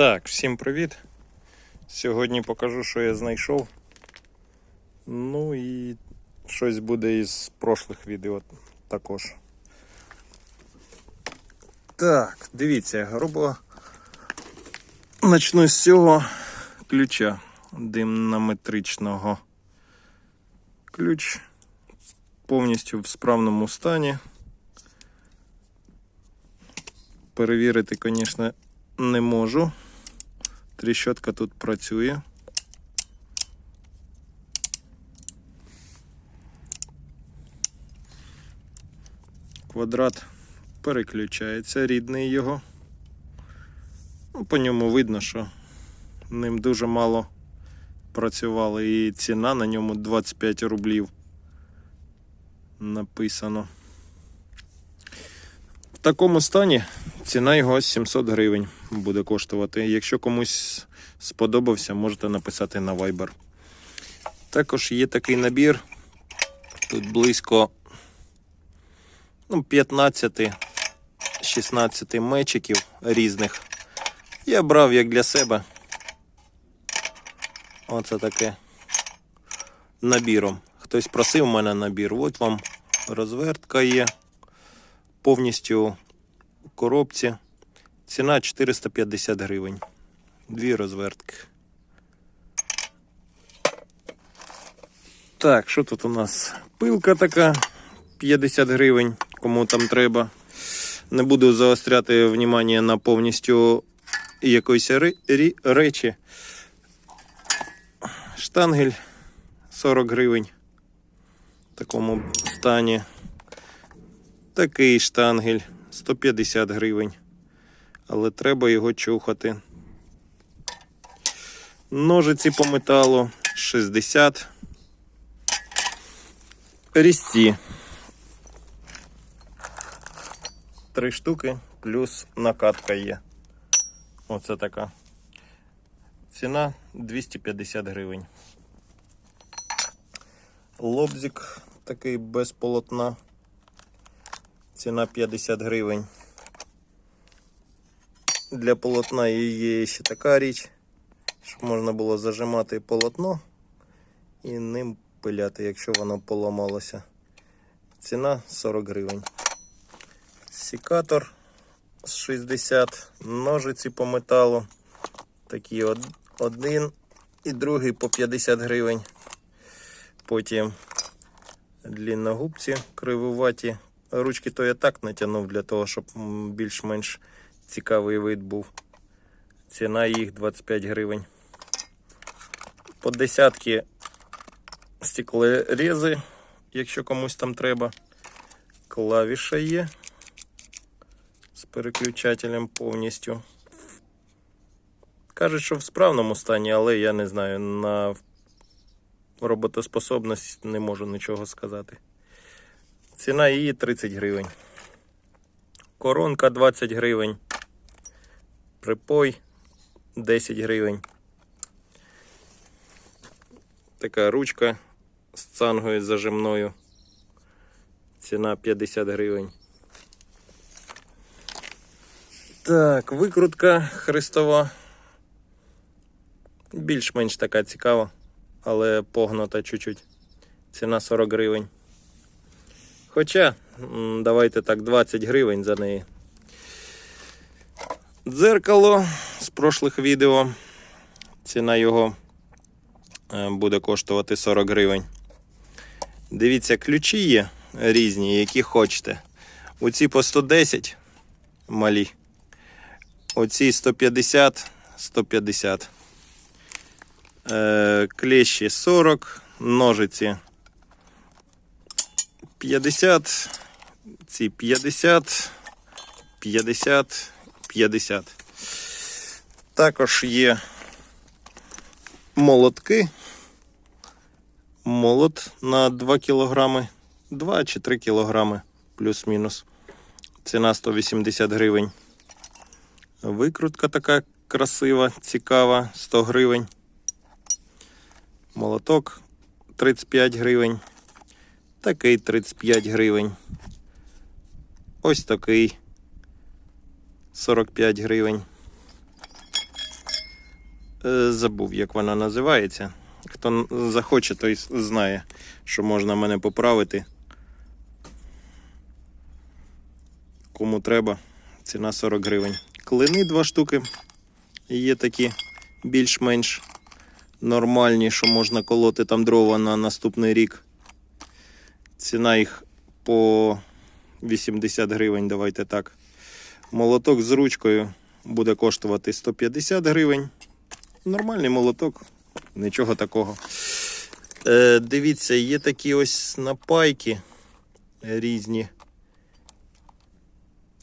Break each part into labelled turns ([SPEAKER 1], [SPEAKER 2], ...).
[SPEAKER 1] Так, всім привіт. Сьогодні покажу, що я знайшов. Ну і щось буде із прошлих відео також. Так, дивіться, грубо начну з цього ключа димнометричного. Ключ повністю в справному стані. Перевірити, звісно, не можу. Тріщотка тут працює. Квадрат переключається, рідний його. Ну, по ньому видно, що ним дуже мало працювало і ціна на ньому 25 рублів написано. Такому стані ціна його 700 гривень буде коштувати. Якщо комусь сподобався, можете написати на Viber. Також є такий набір. Тут близько ну, 15-16 мечиків різних. Я брав як для себе. Оце таке набіром. Хтось просив у мене набір. От вам розвертка є. Повністю в коробці. Ціна 450 гривень. Дві розвертки. Так, що тут у нас? Пилка така 50 гривень, кому там треба. Не буду заостряти внимання на повністю якоїсь речі. Штангель 40 гривень. В такому стані. Такий штангель 150 гривень. Але треба його чухати. Ножиці по металу 60. Різці. Три штуки плюс накатка є. Оце така. Ціна 250 гривень. Лобзик такий без полотна. Ціна 50 гривень. Для полотна є ще така річ, щоб можна було зажимати полотно і ним пиляти, якщо воно поламалося. Ціна 40 гривень. Секатор з 60, ножиці по металу. Такі один і другий по 50 гривень. Потім длінногубці кривуваті. Ручки то я так натягнув для того, щоб більш-менш цікавий вид був. Ціна їх 25 гривень. По десятки стеклорези, якщо комусь там треба. Клавіша є з переключателем повністю. Кажуть, що в справному стані, але я не знаю, на роботоспособність не можу нічого сказати. Ціна її 30 гривень. Коронка 20 гривень. Припой 10 гривень. Така ручка з цангою зажимною. Ціна 50 гривень. Так, викрутка хрестова. Більш-менш така цікава, але погнута чуть-чуть. Ціна 40 гривень. Хоча, давайте так, 20 гривень за неї. Дзеркало з прошлих відео. Ціна його е, буде коштувати 40 гривень. Дивіться, ключі є різні, які хочете. Оці по 110 малі. Оці 150, 150. Е, клещі 40, ножиці 50, ці 50, 50, 50. Також є молотки. Молот на 2 кілограми, 2 чи 3 кілограми, плюс-мінус. Ціна 180 гривень. Викрутка така красива, цікава, 100 гривень. Молоток 35 гривень. Такий 35 гривень. Ось такий 45 гривень. Е, Забув, як вона називається. Хто захоче, той знає, що можна мене поправити. Кому треба, ціна 40 гривень. Клини два штуки. Є такі більш-менш нормальні, що можна колоти там дрова на наступний рік. Ціна їх по 80 гривень, давайте так. Молоток з ручкою буде коштувати 150 гривень. Нормальний молоток, нічого такого. Е, дивіться, є такі ось напайки різні.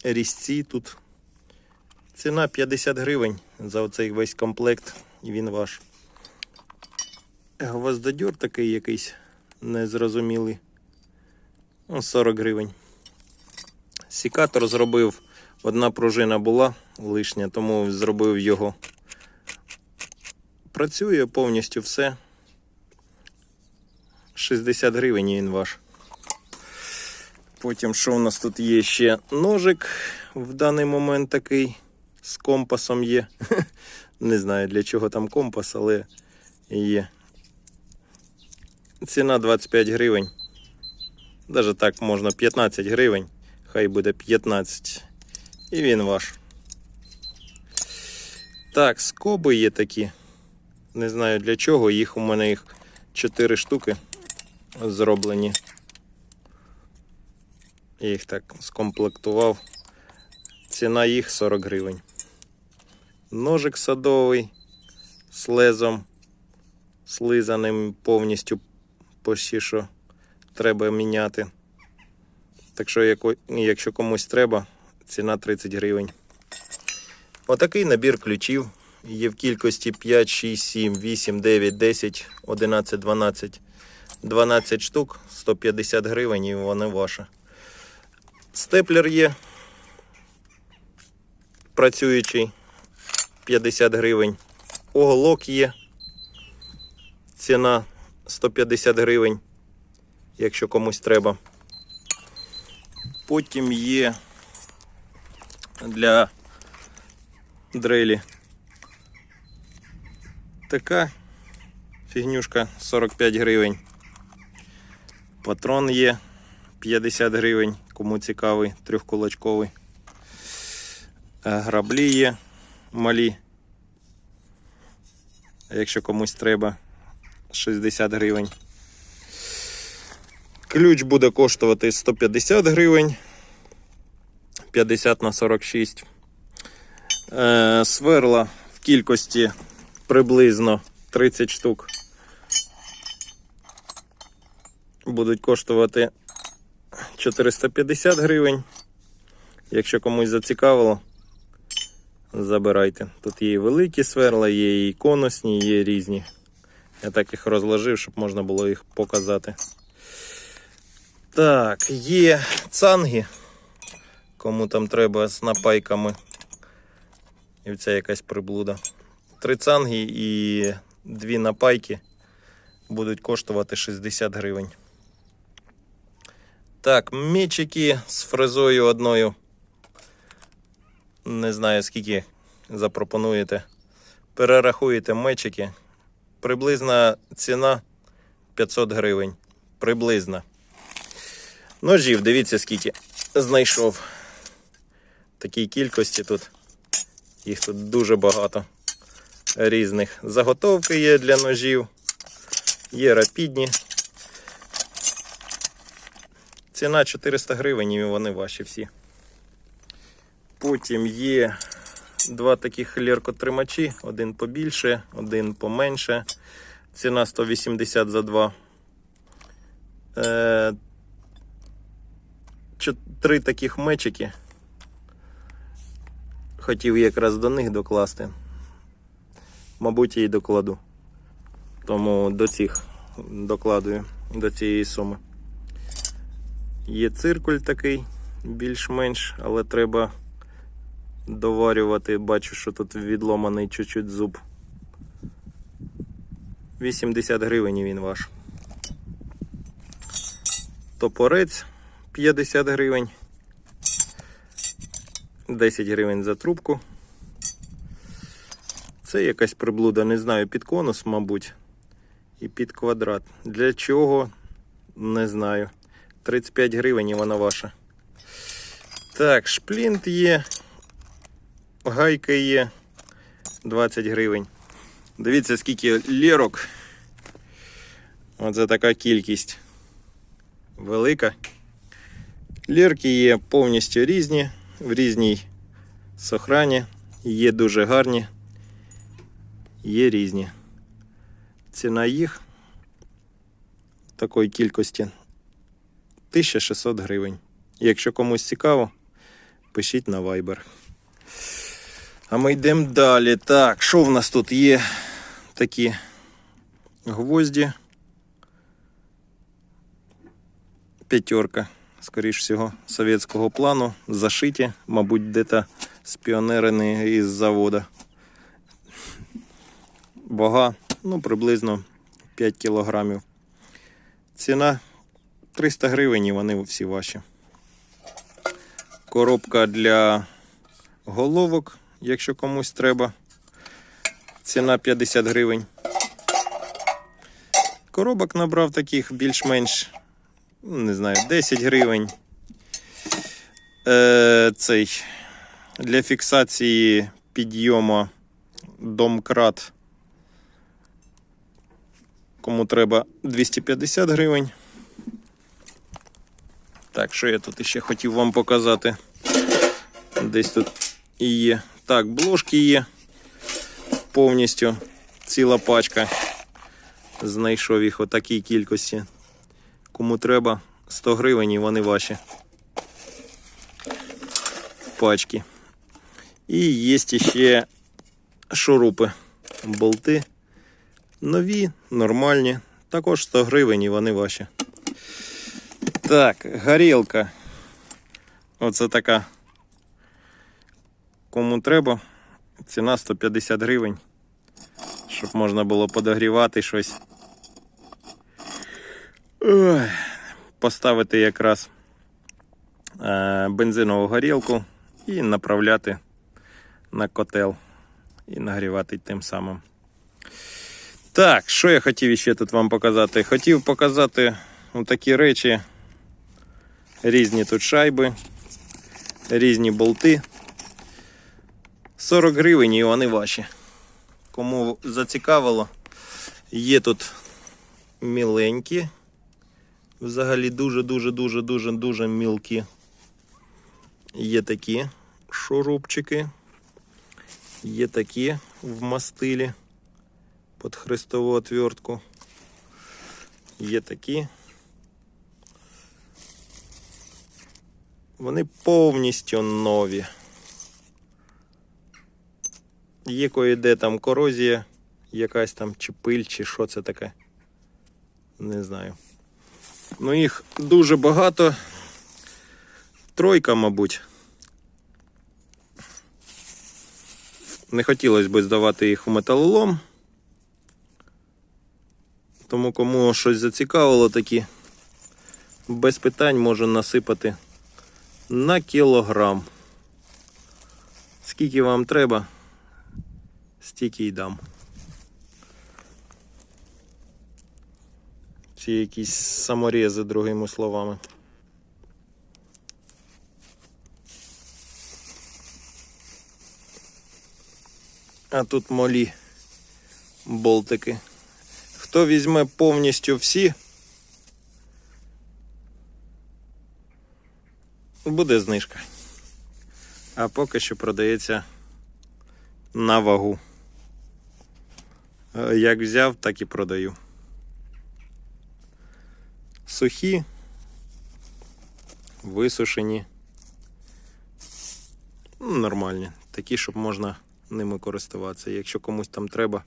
[SPEAKER 1] Різці тут. Ціна 50 гривень за оцей весь комплект, і він ваш. Гвоздодьор такий якийсь незрозумілий. Ну, 40 гривень. Сікатор зробив. Одна пружина була лишня, тому зробив його. Працює повністю все. 60 гривень він ваш. Потім, що у нас тут є ще ножик в даний момент такий з компасом є. Не знаю для чого там компас, але є. Ціна 25 гривень. Даже так можна 15 гривень. Хай буде 15. І він ваш. Так, скоби є такі. Не знаю для чого. Їх у мене їх 4 штуки зроблені. Я їх так скомплектував. Ціна їх 40 гривень. Ножик садовий з лезом, слизаним повністю що треба міняти. Так що, якщо комусь треба, ціна 30 гривень. Отакий набір ключів. Є в кількості 5, 6, 7, 8, 9, 10, 11, 12. 12 штук, 150 гривень і вони ваші. Степлер є. Працюючий 50 гривень. Оголок є. Ціна 150 гривень, якщо комусь треба. Потім є для дрелі така фігнюшка 45 гривень. Патрон є 50 гривень, кому цікавий, трьохкулачковий. Е, Граблі є малі. Якщо комусь треба 60 гривень. Ключ буде коштувати 150 гривень. 50 на 46. Е, сверла в кількості приблизно 30 штук. Будуть коштувати 450 гривень. Якщо комусь зацікавило, забирайте. Тут є і великі сверла, є і конусні, є різні. Я так їх розложив, щоб можна було їх показати. Так, є цанги. Кому там треба з напайками. І це якась приблуда. Три цанги і дві напайки будуть коштувати 60 гривень. Так, мечики з фрезою одною. Не знаю скільки запропонуєте. Перерахуєте мечики. Приблизна ціна 500 гривень. Приблизна. Ножів, дивіться, скільки знайшов. Такій кількості тут. Їх тут дуже багато різних. Заготовки є для ножів. Є рапідні. Ціна 400 гривень і вони ваші всі. Потім є два таких ліркотримачі, один побільше, один поменше. Ціна 180 за два. Три таких мечики. Хотів якраз до них докласти. Мабуть, і докладу. Тому до цих докладую до цієї суми. Є циркуль такий, більш-менш, але треба доварювати. Бачу, що тут відломаний чуть-чуть зуб. 80 гривень він ваш. Топорець 50 гривень. 10 гривень за трубку. Це якась приблуда, не знаю, під конус, мабуть, і під квадрат. Для чого? Не знаю. 35 гривень і вона ваша. Так, шплінт є. Гайка є. 20 гривень. Дивіться, скільки лірок. Оце така кількість. Велика. Лірки є повністю різні, в різній сохрані. Є дуже гарні. Є різні. Ціна їх такої кількості 1600 гривень. Якщо комусь цікаво, пишіть на Viber. А ми йдемо далі. Так, що в нас тут є? Такі гвозді. П'ятерка, скоріш всього, совєтського плану. Зашиті, мабуть, де-то спіонерені із завода. Вага, ну, приблизно 5 кілограмів. Ціна 300 гривень і вони всі ваші. Коробка для головок, якщо комусь треба. Ціна 50 гривень. Коробок набрав таких більш-менш, не знаю, 10 гривень. Е, цей для фіксації підйому домкрат. Кому треба 250 гривень. Так, що я тут ще хотів вам показати? Десь тут є. Так, бложки є. Повністю ціла пачка. Знайшов їх у такій кількості. Кому треба 100 гривень і вони ваші. Пачки. І є ще шурупи, болти. Нові, нормальні. Також 100 гривень і вони ваші. Так, горілка. Оце така. Кому треба. Ціна 150 гривень. Щоб можна було подогрівати щось. Поставити якраз е, бензинову горілку і направляти на котел. І нагрівати тим самим. Так, що я хотів ще тут вам показати? Хотів показати такі речі. Різні тут шайби, різні болти. 40 гривень і вони ваші. Кому зацікавило, є тут міленькі. Взагалі дуже-дуже-дуже дуже дуже мілкі. Є такі шурупчики. Є такі в мастилі під хрестову отвертку. Є такі. Вони повністю нові. Є кое-де там корозія, якась там чи пиль, чи що це таке. Не знаю. Ну їх дуже багато. Тройка, мабуть. Не хотілося б здавати їх у металолом. Тому кому щось зацікавило, такі без питань можу насипати на кілограм. Скільки вам треба, стільки й дам. Чи якісь саморези, другими словами. А тут молі болтики. Хто візьме повністю всі, буде знижка. А поки що продається на вагу. Як взяв, так і продаю. Сухі, висушені. Ну, Нормальні. Такі, щоб можна ними користуватися. Якщо комусь там треба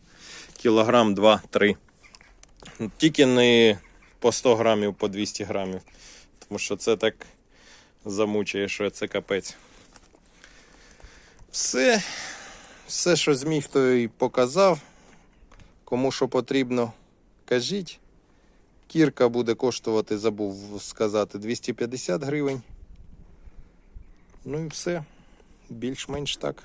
[SPEAKER 1] кілограм, два, три. Тільки не по 100 грамів, по 200 грамів. Тому що це так замучує, що це капець. Все, все, що зміг, то і показав. Кому що потрібно, кажіть. Кірка буде коштувати, забув сказати, 250 гривень. Ну і все. Більш-менш так.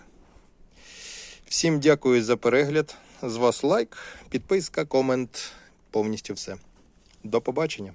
[SPEAKER 1] Всім дякую за перегляд. З вас лайк, підписка, комент, повністю все. До побачення.